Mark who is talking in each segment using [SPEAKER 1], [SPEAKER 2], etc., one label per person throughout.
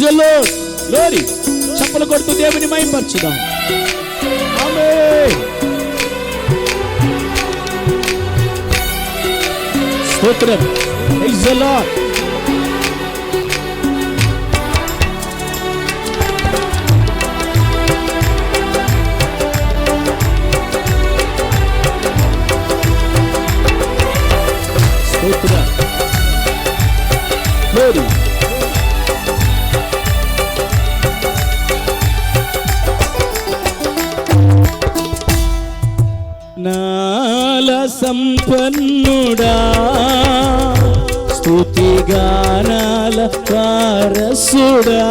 [SPEAKER 1] Praise లోరి చప్పలు కొడుతూ దేవుని మైపరచుదాం ఆమేన్ స్తోత్రం. ప్రైజ్ ద లార్డ్ నాల సంపన్నుడా. స్థుతిగానాల వారసుడా.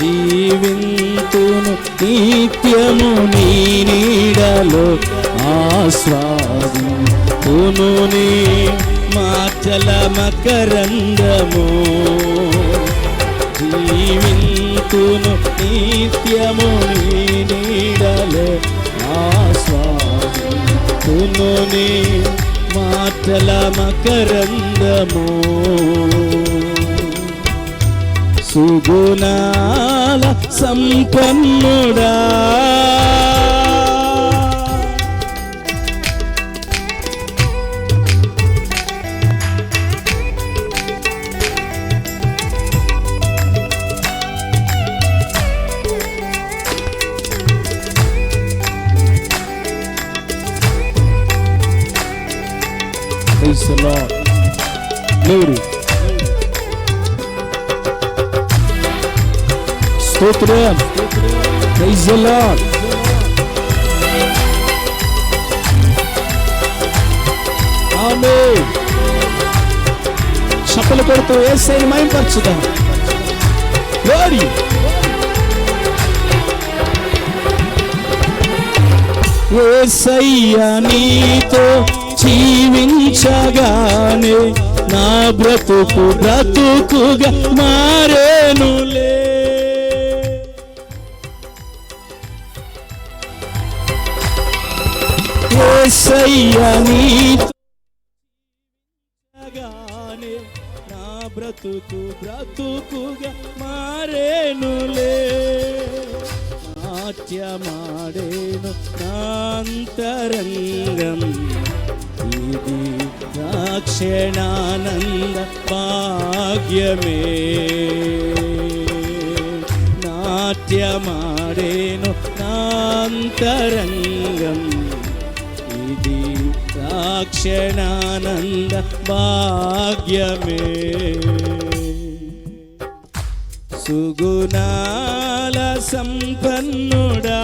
[SPEAKER 1] జీవింతును నిత్యము నీ నీడలో ఆస్వాదితును నీ మాటల మకరందము. జీవింతును నిత్యము నీ నీడలో ఆస్వాదితును నీ మాటల మకరందము. సుగుణాల సంపన్నుడా. Lord. Glory. స్తోత్రం ప్రైజ్ ద లార్డ్ ఆమేన్ చప్పలు కొడుతూ యేసయ్యని మహింపరచుదాం గ్లోరీ యేసయ్య నీతో జీవించగానే నా బ్రతుకు బ్రతుకుగా మారేనులే. యేసయ్య నా బ్రతుకు బ్రతుకుగా మారేనులే. నాట్యమాడేను నాంతరంగం ఇది క్షణానంద భాగ్యమే నాట్యమాడేను నాంతరంగం ఇది క్షణానంద భాగ్యమే సుగుణాల సంపన్నుడా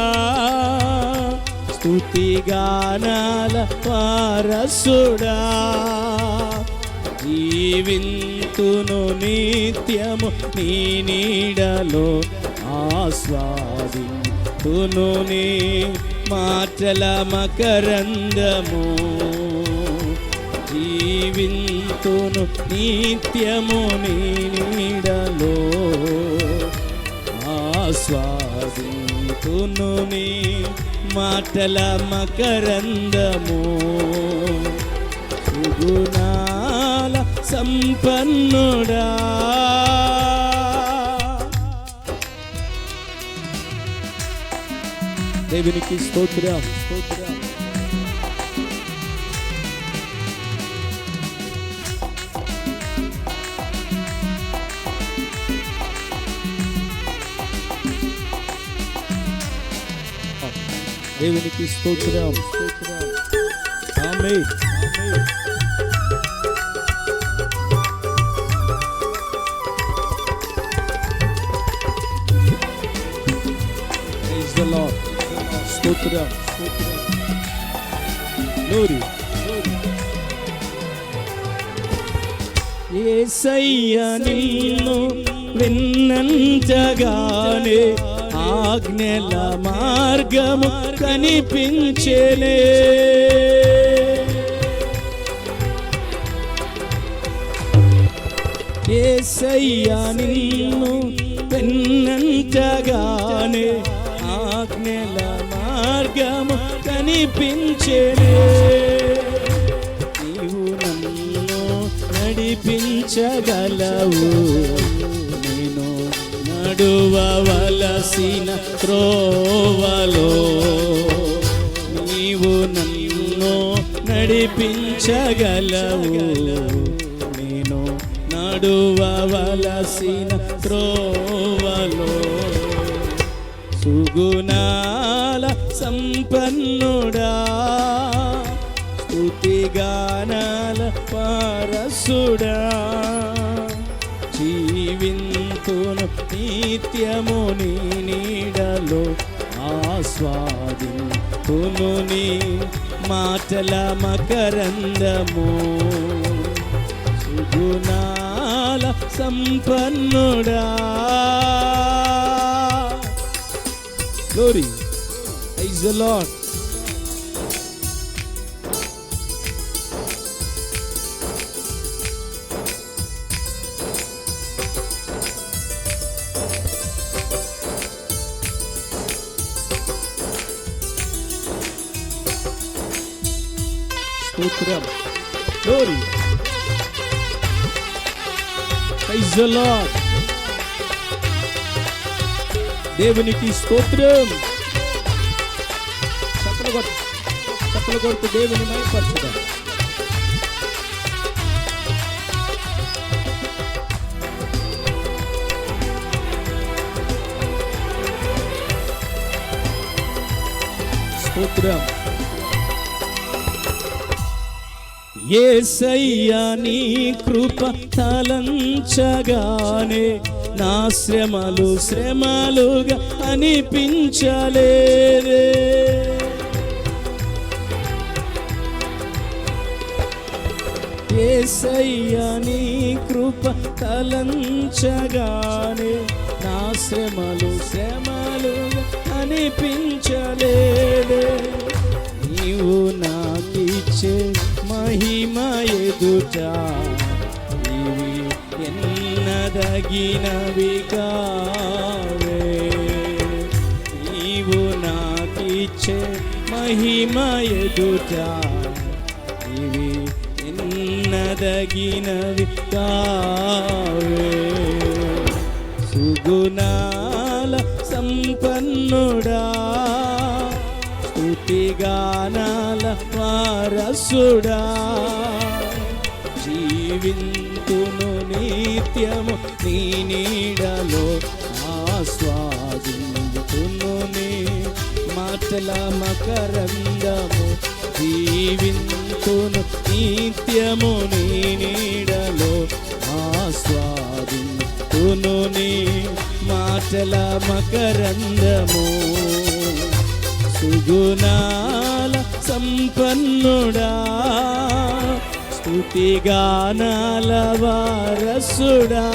[SPEAKER 1] స్తుతిగానాల వారసుడా జీవింతును నిత్యము నీ నీడలో ఆస్వాదింతును నీ మాటల మకరందము జీవింతును నిత్యము నీ నీడలో ఆస్వాదింతును నీ మాటల మకరందము సుగుణాల సంపన్నుడా. దేవునికి స్తోత్రం. స్తోత్రం దేవునికి స్తోత్రం స్తోత్రం. ఆమేన్. ఆమేన్ Praise the Lord. స్తోత్రం స్తోత్రం Glory. ఏసయ్య నిన్ను విన్నంతగానే ఆజ్ఞల మార్గము కనిపించేనే ఏసయ్య నిన్ను విన్నంతగానే నెల మార్గము కనిపించేనే నీవు నన్ను నడిపించగలవు. నేను నడువవలసిన త్రోవలో. నీవు నన్ను నడిపించగలవు. నేను నడువవలసిన త్రోవలో. సుగుణాల సంపన్నుడా. స్థుతిగానాల పారసుడా జీవింతును నిత్యము నీ నీడలో ఆస్వాదింతును నీ మాటల మకరందము. సుగుణాల సంపన్నుడా. Glory. Praise the Lord. స్తోత్రం Glory. Praise the Lord. దేవునికి స్తోత్రం. చప్పలు కొట్టు చప్పలు కొడుతూ దేవుని మైపరచుదాం స్తోత్రం. ఏసయ్యా నీ కృప తలంచగానే నా శ్రమలు శ్రమలుగా అనిపించలేదే. ఏసయ్యా నీ కృప తలంచగానే నా శ్రమలు శ్రమలు అనిపించలేదే. నీవు నాకిచ్చే మహిమ ఎదుట ఎన్నదగినవి కావే నీవు నాకిచ్చే మహిమ ఎదుట ఇవి ఎన్నదగినవి కావే సుగుణాల సంపన్నుడా స్థుతిగానాల వారసుడా జీవింతును నిత్యము నీ నీడలో ఆస్వాదింతును మాటల మకరందము జీవింతును నిత్యము నీ నీడలో ఆస్వాదించును నీ. మాటల మకరందము సుగుణాల సంపన్నుడా. స్తుతిగానలవారసుడా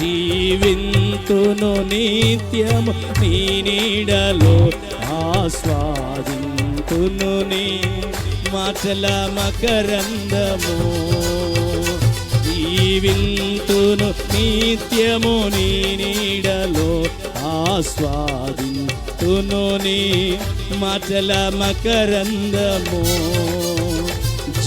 [SPEAKER 1] జీవింతును నిత్యము నీ నీడలో ఆస్వాదింతును నీ మాటల మకరందము. జీవింతును నిత్యము నీ నీడలో ఆస్వాదింతును నీ మాటల మకరందము.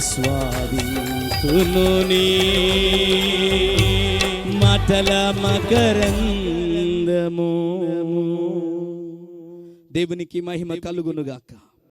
[SPEAKER 1] ఆస్వాదింతును మటల మకరందము. దేవునికి మహిమ కలుగునుగాక.